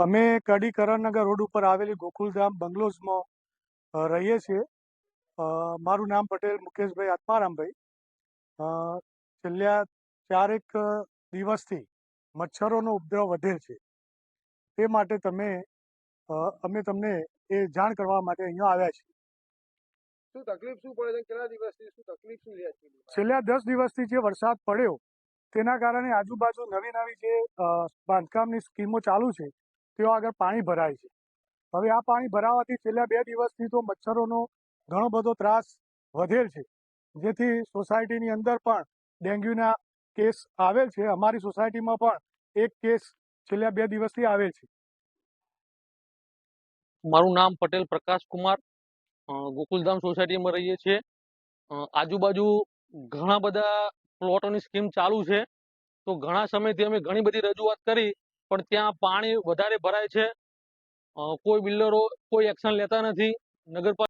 અમે કડી કરણનગર રોડ ઉપર આવેલી ગોકુલધામ બંગલોઝમાં રહીએ છીએ. મારું નામ પટેલ મુકેશભાઈ આત્મારામભાઈ. છેલ્લા ચારેક દિવસથી મચ્છરોનો ઉપદ્રવ વધે છે. તે માટે તમે અમે તમને એ જાણ કરવા માટે અહીંયા આવ્યા છીએ. શું તકલીફ શું પડે છે? કેટલા દિવસથી શું તકલીફ શું છે છેલ્લા દસ દિવસથી જે વરસાદ પડ્યો તેના કારણે આજુબાજુ નવી નવી જે બાંધકામની સ્કીમો ચાલુ છે તેઓ આગળ પાણી ભરાય છે. હવે આ પાણી ભરાવાથી છેલ્લા બે દિવસથી તો મચ્છરોનો ઘણો બધો ત્રાસ વધેલ છે. જેથી સોસાયટીની અંદર પણ ડેન્ગ્યુના કેસ આવેલ છે. અમારી સોસાયટીમાં પણ એક કેસ છેલ્લા બે દિવસથી આવેલ છે. મારું નામ પટેલ પ્રકાશ કુમાર. ગોકુલધામ સોસાયટીમાં રહીએ છીએ. આજુબાજુ ઘણા બધા પ્લોટોની સ્કીમ ચાલુ છે. તો ઘણા સમયથી અમે ઘણી બધી રજૂઆત કરી. પણ ત્યાં પાણી વધારે ભરાય છે. કોઈ બિલ્ડરો કોઈ એક્શન લેતા નથી. નગરપાલિકા